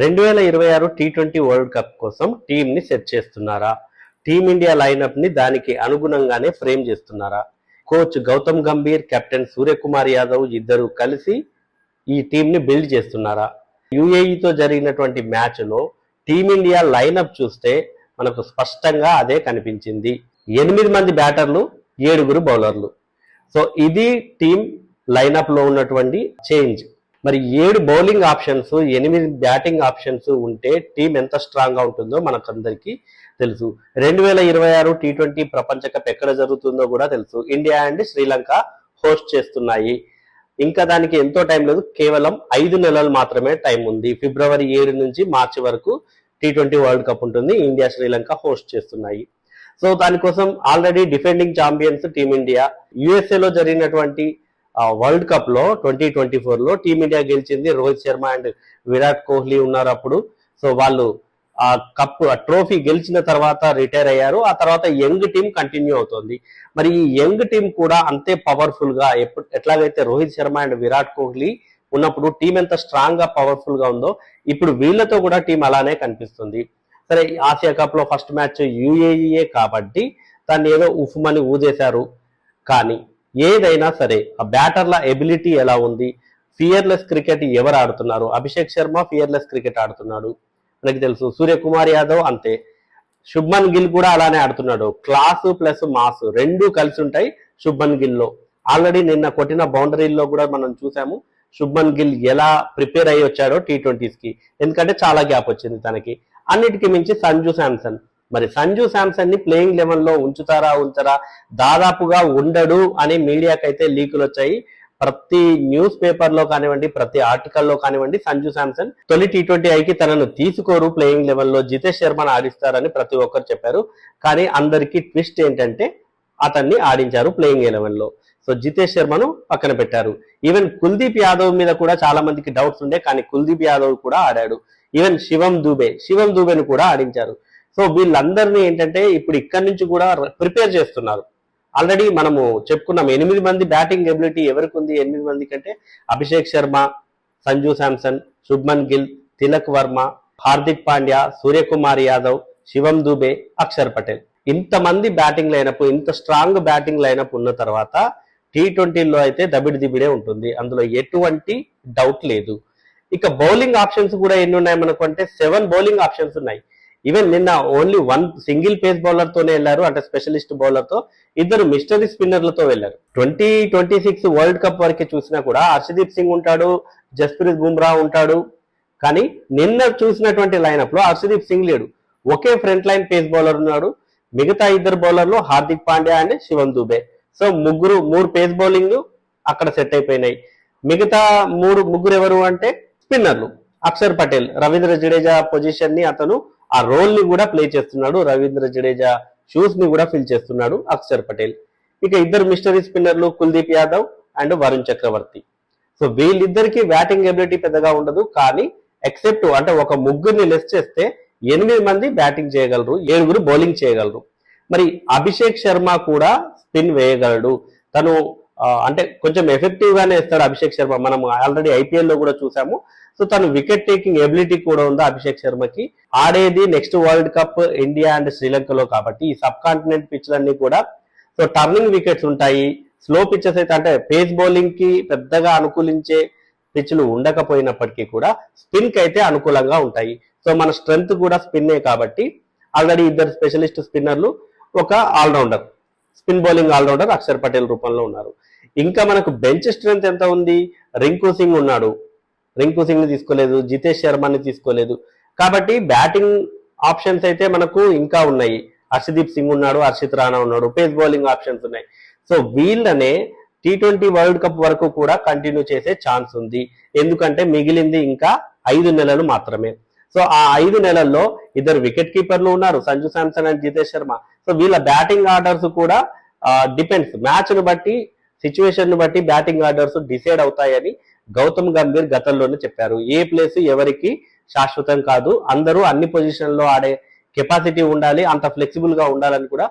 రెండు వేల ఇరవై ఆరు టీ ట్వంటీ వరల్డ్ కప్ కోసం టీం ని సెట్ చేస్తున్నారా? టీమిండియా లైనప్ని దానికి అనుగుణంగానే ఫ్రేమ్ చేస్తున్నారా? కోచ్ గౌతమ్ గంభీర్ కెప్టెన్ సూర్యకుమార్ యాదవ్ ఇద్దరు కలిసి ఈ టీంని బిల్డ్ చేస్తున్నారా? యుఏఈతో జరిగినటువంటి మ్యాచ్లో టీమిండియా లైనప్ చూస్తే మనకు స్పష్టంగా అదే కనిపించింది. ఎనిమిది మంది బ్యాటర్లు ఏడుగురు బౌలర్లు సో ఇది టీం లైనప్లో ఉన్నటువంటి చేంజ్ మరి ఏడు బౌలింగ్ ఆప్షన్స్ ఎనిమిది బ్యాటింగ్ ఆప్షన్స్ ఉంటే టీం ఎంత స్ట్రాంగ్గా ఉంటుందో మనకందరికీ తెలుసు. రెండు వేల ఇరవై ఆరు టీ ట్వంటీ ప్రపంచ కప్ ఎక్కడ జరుగుతుందో కూడా తెలుసు. ఇండియా అండ్ శ్రీలంక హోస్ట్ చేస్తున్నాయి. ఇంకా దానికి ఎంతో టైం లేదు. కేవలం ఐదు నెలలు మాత్రమే టైం ఉంది. ఫిబ్రవరి ఏడు నుంచి మార్చి వరకు టీ ట్వంటీ వరల్డ్ కప్ ఉంటుంది. ఇండియా శ్రీలంక హోస్ట్ చేస్తున్నాయి. సో దానికోసం already defending champions team India. యుఎస్ఏలో జరిగినటువంటి వరల్డ్ కప్లో ట్వంటీ ట్వంటీ ఫోర్లో టీమిండియా గెలిచింది. రోహిత్ శర్మ అండ్ విరాట్ కోహ్లీ ఉన్నారు అప్పుడు. సో వాళ్ళు ఆ కప్ ఆ ట్రోఫీ గెలిచిన తర్వాత రిటైర్ అయ్యారు. ఆ తర్వాత యంగ్ టీం కంటిన్యూ అవుతుంది. మరి ఈ యంగ్ టీం కూడా అంతే పవర్ఫుల్గా ఎప్పుడు ఎట్లాగైతే రోహిత్ శర్మ అండ్ విరాట్ కోహ్లీ ఉన్నప్పుడు టీం ఎంత స్ట్రాంగ్గా పవర్ఫుల్గా ఉందో ఇప్పుడు వీళ్ళతో కూడా టీం అలానే కనిపిస్తుంది. సరే ఆసియా కప్లో ఫస్ట్ మ్యాచ్ యుఏఈఏ కాబట్టి దాన్ని ఏదో ఉఫ్మని ఊదేశారు. కానీ ఏదైనా సరే ఆ బ్యాటర్ల ఎబిలిటీ ఎలా ఉంది? ఫియర్లెస్ క్రికెట్ ఎవరు ఆడుతున్నారు? అభిషేక్ శర్మ ఫియర్లెస్ క్రికెట్ ఆడుతున్నాడు. మనకి తెలుసు సూర్యకుమార్ యాదవ్ అంతే. శుభ్మన్ గిల్ కూడా అలానే ఆడుతున్నాడు. క్లాస్ ప్లస్ మాస్ రెండు కలిసి ఉంటాయి శుభ్మన్ గిల్లో. ఆల్రెడీ నిన్న కొట్టిన బౌండరీల్లో కూడా మనం చూసాము శుభ్మన్ గిల్ ఎలా ప్రిపేర్ అయ్యి వచ్చాడో టీ ట్వంటీస్కి. ఎందుకంటే చాలా గ్యాప్ వచ్చింది తనకి. అన్నిటికీ మించి సంజు శాంసన్. మరి సంజు శాంసన్ని ప్లేయింగ్ లెవెన్లో ఉంచుతారా ఉంచరా? దాదాపుగా ఉండడు అని మీడియాకైతే లీకులు వచ్చాయి ప్రతి న్యూస్ పేపర్లో కానివ్వండి ప్రతి ఆర్టికల్లో కానివ్వండి సంజు శాంసన్ తొలి టీ ట్వంటీ ఐకి తనను తీసుకోరు. ప్లేయింగ్ లెవెన్లో జితేష్ శర్మను ఆడిస్తారని ప్రతి ఒక్కరు చెప్పారు. కానీ అందరికీ ట్విస్ట్ ఏంటంటే అతన్ని ఆడించారు ప్లేయింగ్ ఎలెవెన్లో సో జితేష్ శర్మను పక్కన పెట్టారు. ఈవెన్ కుల్దీప్ యాదవ్ మీద కూడా చాలా మందికి డౌట్స్ ఉండే కానీ కుల్దీప్ యాదవ్ కూడా ఆడాడు. ఈవెన్ శివం దూబే శివం దూబేను కూడా ఆడించారు. సో వీళ్ళందరినీ ఏంటంటే ఇప్పుడు ఇక్కడి నుంచి కూడా ప్రిపేర్ చేస్తున్నారు. ఆల్రెడీ మనము చెప్పుకున్నాం ఎనిమిది మంది బ్యాటింగ్ ఎబిలిటీ ఎవరికి ఉంది? ఎనిమిది మంది కంటే అభిషేక్ శర్మ సంజు శాంసన్ శుభ్మన్ గిల్ తిలక్ వర్మ హార్దిక్ పాండ్యా సూర్యకుమార్ యాదవ్ శివం దుబే అక్షర్ పటేల్. ఇంతమంది బ్యాటింగ్ లైనప్ ఇంత స్ట్రాంగ్ బ్యాటింగ్ లైనప్ ఉన్న తర్వాత టీ ట్వంటీలో అయితే దబిడి దిబిడే ఉంటుంది. అందులో ఎటువంటి డౌట్ లేదు. ఇక బౌలింగ్ ఆప్షన్స్ కూడా ఎన్ని ఉన్నాయి మనకు అంటే సెవెన్ బౌలింగ్ ఆప్షన్స్ ఉన్నాయి. ఈవెన్ నిన్న only one single pace bowler తోనే వెళ్ళారు అంటే స్పెషలిస్ట్ బౌలర్తో. ఇద్దరు మిస్టరీ స్పిన్నర్లతో వెళ్ళారు. Twenty twenty six world cup వరకు చూసినా కూడా హర్షదీప్ సింగ్ ఉంటాడు జస్ప్రీత్ బుమ్రా ఉంటాడు. కానీ నిన్న చూసినటువంటి లైనప్లో హర్షదీప్ సింగ్ లేడు. ఒకే ఫ్రంట్ లైన్ పేస్ బౌలర్ ఉన్నాడు. మిగతా ఇద్దరు బౌలర్లు హార్దిక్ పాండ్యా అండ్ శివం దుబే. సో ముగ్గురు మూడు పేస్ బౌలింగ్ అక్కడ సెట్ అయిపోయినాయి. మిగతా మూడు ముగ్గురు ఎవరు అంటే స్పిన్నర్లు అక్షర్ పటేల్ రవీంద్ర జడేజా పొజిషన్ని అతను ఆ రోల్ని కూడా ప్లే చేస్తున్నాడు రవీంద్ర జడేజా షూస్ని కూడా ఫిల్ చేస్తున్నాడు అక్షర్ పటేల్. ఇక ఇద్దరు మిస్టరీ స్పిన్నర్లు కుల్దీప్ యాదవ్ అండ్ వరుణ్ చక్రవర్తి. సో వీళ్ళిద్దరికి బ్యాటింగ్ ఎబిలిటీ పెద్దగా ఉండదు కానీ ఎక్సెప్ట్ అంటే ఒక ముగ్గురిని లెస్ చేస్తే ఎనిమిది మంది బ్యాటింగ్ చేయగలరు ఏడుగురు బౌలింగ్ చేయగలరు. మరి అభిషేక్ శర్మ కూడా స్పిన్ వేయగలడు. తను అంటే కొంచెం ఎఫెక్టివ్ గానే ఇస్తాడు అభిషేక్ శర్మ. మనం ఆల్రెడీ ఐపీఎల్లో కూడా చూసాము. సో తను వికెట్ టేకింగ్ ఎబిలిటీ కూడా ఉంది అభిషేక్ శర్మకి? ఆడేది next world cup India and శ్రీలంకలో కాబట్టి ఈ సబ్ కాంటినెంట్ పిచ్లన్నీ కూడా. సో టర్నింగ్ వికెట్స్ ఉంటాయి. స్లో పిచ్చెస్ అయితే అంటే పేస్ బౌలింగ్కి పెద్దగా అనుకూలించే పిచ్లు ఉండకపోయినప్పటికీ కూడా స్పిన్కి అయితే అనుకూలంగా ఉంటాయి. సో మన స్ట్రెంగ్త్ కూడా స్పిన్నే కాబట్టి ఆల్రెడీ ఇద్దరు స్పెషలిస్ట్ స్పిన్నర్లు ఒక allrounder spin bowling allrounder Axar Patel రూపంలో ఉన్నారు. ఇంకా మనకు బెంచ్ స్ట్రెంత్ ఎంత ఉంది? రింకు సింగ్ ఉన్నాడు. రింకు సింగ్ని తీసుకోలేదు జితేష్ శర్మని తీసుకోలేదు. కాబట్టి బ్యాటింగ్ ఆప్షన్స్ అయితే మనకు ఇంకా ఉన్నాయి. హర్షదీప్ సింగ్ ఉన్నాడు హర్షిత్ రాణా ఉన్నాడు పేస్ బౌలింగ్ ఆప్షన్స్ ఉన్నాయి. సో వీళ్ళనే టీ ట్వంటీ వరల్డ్ కప్ వరకు కూడా కంటిన్యూ చేసే ఛాన్స్ ఉంది. ఎందుకంటే మిగిలింది ఇంకా ఐదు నెలలు మాత్రమే. సో ఆ ఐదు నెలల్లో ఇద్దరు వికెట్ కీపర్లు ఉన్నారు. సంజు శాంసన్ అండ్ జితేష్ శర్మ. సో వీళ్ళ బ్యాటింగ్ ఆర్డర్స్ కూడా డిపెండ్స్ మ్యాచ్ను బట్టి సిచ్యువేషన్ను బట్టి బ్యాటింగ్ ఆర్డర్స్ డిసైడ్ అవుతాయని గౌతమ్ గంభీర్ గతంలోనే చెప్పారు. ఏ ప్లేస్ ఎవరికి శాశ్వతం కాదు. అందరూ అన్ని పొజిషన్లో ఆడే కెపాసిటీ ఉండాలి అంత ఫ్లెక్సిబుల్గా ఉండాలని కూడా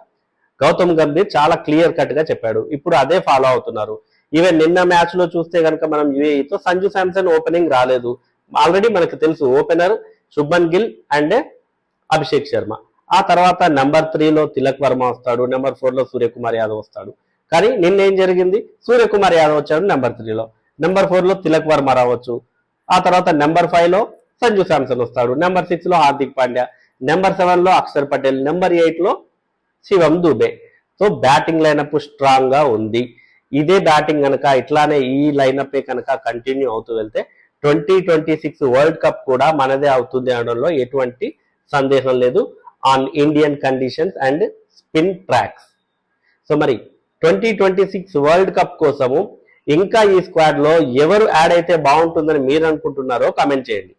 గౌతమ్ గంభీర్ చాలా క్లియర్ కట్గా చెప్పాడు. ఇప్పుడు అదే ఫాలో అవుతున్నారు. ఈవెన్ నిన్న మ్యాచ్లో చూస్తే కనుక మనం యుఏఈతో సంజు శాంసన్ ఓపెనింగ్ రాలేదు. ఆల్రెడీ మనకు తెలుసు ఓపెనర్ శుభన్ గిల్ అండ్ అభిషేక్ శర్మ. ఆ తర్వాత నెంబర్ త్రీలో తిలక్ వర్మ వస్తాడు నెంబర్ ఫోర్లో సూర్యకుమార్ యాదవ్ వస్తాడు. కానీ నిన్న ఏం జరిగింది? సూర్యకుమార్ యాదవ్ వచ్చాడు నెంబర్ త్రీలో. నెంబర్ ఫోర్లో తిలక్ వర్మ రావచ్చు. ఆ తర్వాత నెంబర్ ఫైవ్లో సంజు శాంసన్ వస్తాడు. నెంబర్ సిక్స్లో హార్దిక్ పాండ్యా. నెంబర్ సెవెన్లో అక్షర్ పటేల్. నెంబర్ ఎయిట్లో Shivam Dube. So batting lineup స్ట్రాంగ్గా ఉంది. ఇదే బ్యాటింగ్ కనుక ఇట్లానే ఈ లైనప్ కనుక కంటిన్యూ అవుతూ వెళ్తే twenty twenty six world cup కూడా మనదే అవుతుంది అనడంలో ఎటువంటి సందేహం లేదు. On Indian conditions and spin tracks so మరి twenty twenty six world cup కోసము ఇంకా ఈ స్క్వాడ్లో ఎవరు యాడ్ అయితే బాగుంటుందని మీరు అనుకుంటున్నారో కమెంట్ చేయండి.